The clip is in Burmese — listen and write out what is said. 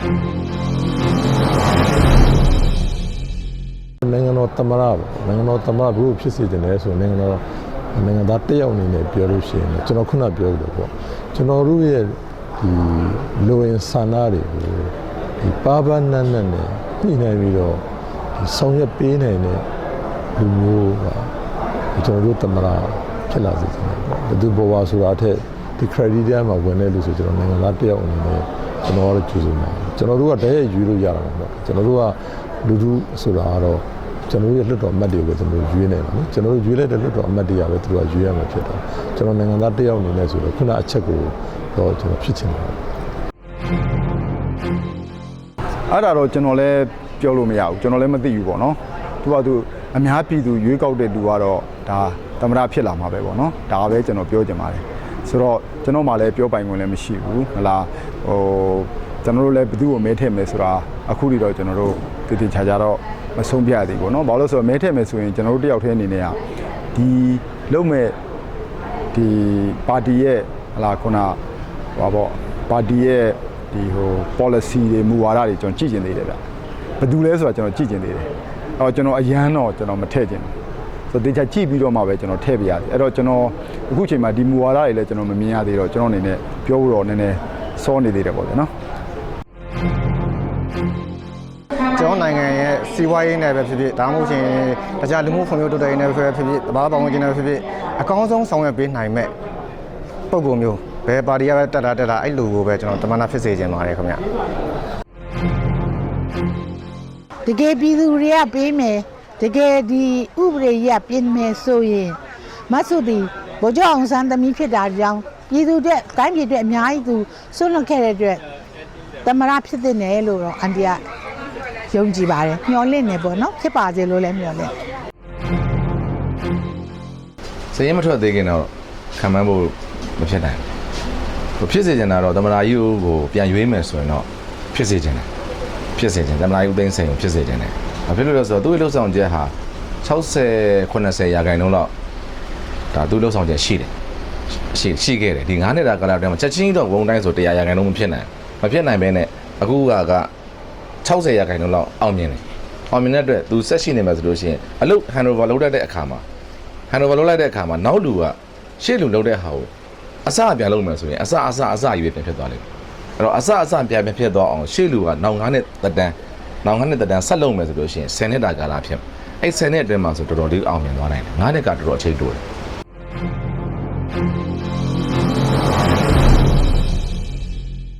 နိုင်ငံတော်သမ္မတပေါ့နိုင်ငံတော်သမ္မတဘုရားဖြစ်စေတယ်လဲဆိုရင်နိုင်ငံတော်နိုင်ငံသားတစ်ယောက်အနေနဲ့ပြောလို့ရှိရင်လည်းကျွန်တော်ခုနပြောလို့ပေါ့ကျွန်တော်တို့ရဲ့ဒီလိုရင်ဆန္ဒတွေကိုဒီပါပါနတ်နတ်နဲ့ညှိနှိုင်းပြီးတော့ဒီဆောင်ရွက်ပေးနိုင်တဲ့လူမျိုးကဒီကျွန်တော်တို့သမ္မတဖြစ်လာစေချင်တယ်ပေါ့ဘယ်သူဘဝဆိုတာအထက်ဒီ credit ထဲမှာဝင်တဲ့လူဆိုကျွန်တော်နိုင်ငံသားတစ်ယောက်အနေနဲ့ ကျွန်တော်ကတော့ကြိုးစားမှာကျွန်တော်တို့ကတည်းကယူလို့ရတာမှာပေါ့ကျွန်တော်တို့ကလူထုဆိုတာကတော့ကျွန်တော်တို့ရဲ့လွတ်တော်အမတ်တွေကိုကျွန်တော်တို့ရွေးနေပါနော်ကျွန်တော်တို့ရွေးလိုက်တဲ့လွတ်တော်အမတ်တွေကပဲသူတို့ကရွေးရမှာဖြစ်တော့ကျွန်တော်နိုင်ငံသားတစ်ယောက်အနေနဲ့ဆိုတော့ခုနအချက်ကိုတော့ကျွန်တော်ဖြစ်ချင်တယ်အဲ့ဒါတော့ကျွန်တော်လည်းပြောလို့မရဘူးကျွန်တော်လည်းမသိဘူးပေါ့နော်သူကသူအများပြည်သူရွေးကောက်တဲ့လူကတော့ဒါသမရဖြစ်လာမှာပဲပေါ့နော်ဒါပဲကျွန်တော်ပြောချင်ပါတယ် ဆိုတော့ကျွန်တော်မှလည်းပြောပိုင်ခွင့်လည်းမရှိဘူးဟလာဟိုကျွန်တော်တို့လည်းဘယ်သူ့ကိုမဲထည့်မယ်ဆိုတာအခုထိတော့ကျွန်တော်တို့တည်တည်ချာချာတော့မဆုံးဖြတ်ရသေးဘူးပေါ့နော်ဘာလို့လဲဆိုတော့မဲထည့်မယ်ဆိုရင်ကျွန်တော်တို့တယောက်တည်းအနေနဲ့ကဒီလုံမဲ့ဒီပါတီရဲ့ဟလာခုနဟောပေါ့ပါတီရဲ့ဒီဟို policy တွေမူဝါဒတွေကျွန်တော်ကြည့်ကျင်သေးတယ်ဗျဘယ်သူလဲဆိုတာကျွန်တော်ကြည့်ကျင်သေးတယ်အဲ့တော့ကျွန်တော်အရန်တော့ကျွန်တော်မထည့်ကျင်ဘူး ဆိုတော့တေချာကြည့်ပြီးတော့မှပဲကျွန်တော်ထည့်ပြရတယ်အဲ့တော့ကျွန်တော်အခုချိန်မှာဒီမူဝါဒတွေလည်းကျွန်တော်မမြင်ရသေးတော့ကျွန်တော်အနေနဲ့ပြောဖို့တော့နည်းနည်းစောနေသေးတယ်ပေါ့ဗျာနော်ကျွန်တော်နိုင်ငံရဲ့စီးပွားရေးနဲ့ပဲဖြစ်ဖြစ်ဒါမှမဟုတ်ရှင်တခြားလူမှုဖွံ့ဖြိုးတိုးတက်ရေးနဲ့ပဲဖြစ်ဖြစ်တဘာပေါင်းဝင်ခြင်းနဲ့ပဲဖြစ်ဖြစ်အကောင်းဆုံးဆောင်ရွက်ပေးနိုင်မဲ့ပုံပုံမျိုးဘယ်ပါတီကပဲတက်တာတက်တာအဲ့လိုကိုပဲကျွန်တော်တမနာဖြစ်စေခြင်းပါတယ်ခင်ဗျတကယ်ပြည်သူတွေကပေးမယ် တကယ်ဒီဥပဒေကြီးကပြင်မယ်ဆိုရင်မဆုတီဗိုလ်ချုပ်အောင်ဆန်းသမီးဖြစ်တာကြောင့်ပြည်သူတွေတိုင်းပြည်တွေအများကြီးသူဆွလွန်ခဲ့တဲ့အတွက်သမရဖြစ်တဲ့နယ်လို့တော့အန်တီကယုံကြည်ပါတယ်မျှော်လင့်နေပေါ့နော်ဖြစ်ပါစေလို့လည်းမျှော်လင့်စရင်မထွက်သေးခင်တော့ခံမှန်းဖို့မဖြစ်နိုင်ဘူးဖြစ်စေချင်တာတော့သမရာကြီးကိုပြန်ရွေးမယ်ဆိုရင်တော့ဖြစ်စေချင်တယ်ဖြစ်စေချင်သမရာကြီးဦးသိန်းစိန်ကိုဖြစ်စေချင်တယ် ဘာဖြစ်လို့လဲဆိုတော့သူ့ရဲ့လှုပ်ဆောင်ချက်ဟာ60 80ရာခိုင်နှုန်းလောက်ဒါသူ့လှုပ်ဆောင်ချက်ရှိတယ်ရှိရှိခဲ့တယ်ဒီ9နှစ်တာကာလတည်းမှာချက်ချင်းတော့ဝုံတိုင်းဆို100ရာခိုင်နှုန်းမဖြစ်နိုင်မဖြစ်နိုင်ဘဲနဲ့အခုကက60ရာခိုင်နှုန်းလောက်အောင်မြင်တယ်အောင်မြင်တဲ့အတွက်သူဆက်ရှိနေမှာဆိုလို့ရှိရင်အလုပ် handover လုပ်တတ်တဲ့အခါမှာဟန်နိုဗာလုပ်လိုက်တဲ့အခါမှာနောက်လူကရှေ့လူလုပ်တဲ့ဟာကိုအစပြန်လုပ်မယ်ဆိုရင်အစအစအစရွေးပြန်ဖြစ်သွားလိမ့်မယ်အဲ့တော့အစအစပြန်ပြန်ဖြစ်သွားအောင်ရှေ့လူကနောက်ငါးနှစ်သက်တမ်း နောက်ငါးနှစ်သက်တမ်းဆက်လုပ်မယ်ဆိုလို့ရှိရင်10နှစ်တာကာလဖြစ်အဲ့10နှစ်အတွင်းမှာဆိုတော်တော်လေးအောင်မြင်သွားနိုင်တယ်9နှစ်ကတော်တော်အချိန်တိုးတယ်